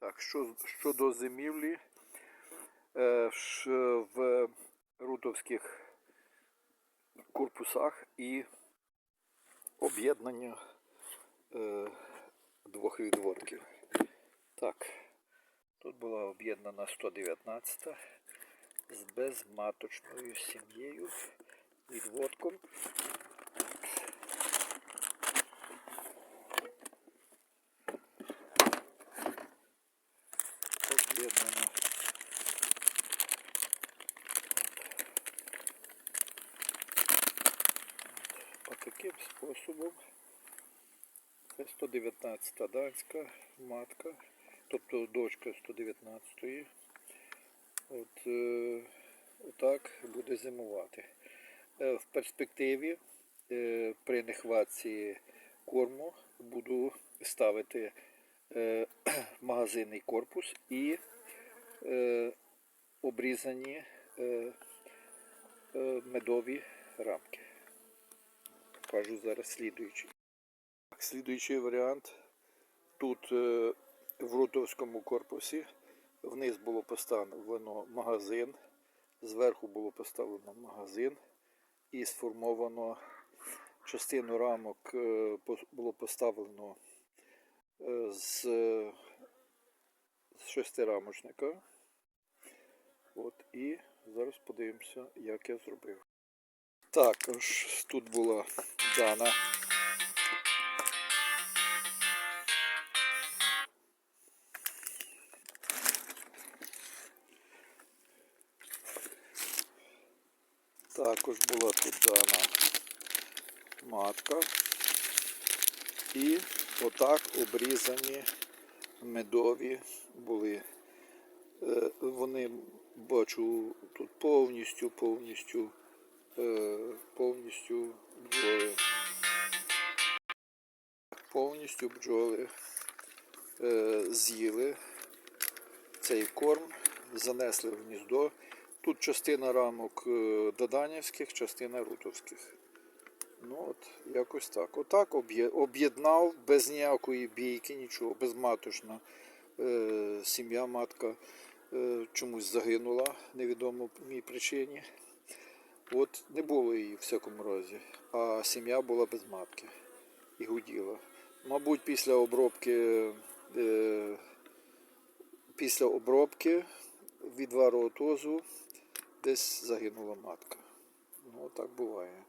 Так, що, щодо зимівлі е, в рутовських корпусах і об'єднання е, двох відводків. Так, тут була об'єднана 119 з безматочною сім'єю, відводком. Об'єднана. От таким способом. Це 119 данська матка, тобто дочка 119-ї. От е, отак буде зимувати. Е, в перспективі е, при нехватці корму буду ставити магазинний корпус і обрізані медові рамки. Покажу зараз слідуючий. Слідуючий варіант. Тут е, в рутовському корпусі вниз було поставлено магазин, зверху було поставлено магазин і сформовано частину рамок е, було поставлено е, з, з шестирамочника. От, і зараз подивимося, як я зробив. Також тут була дана Також була тут дана матка. І отак обрізані медові були. Е, Вони бачу тут повністю, повністю, повністю бджоли. Повністю бджоли е, з'їли цей корм, занесли в гніздо. Тут частина рамок е, доданівських, частина рутовських. Ну от, якось так. Отак об'єднав без ніякої бійки, нічого, безматочна е, сім'я, матка е, чомусь загинула, невідомо по мій причині. От не було її в всякому разі, а сім'я була без матки і гуділа. Мабуть, після обробки, е, після обробки відвару отозу десь загинула матка. Ну, так буває.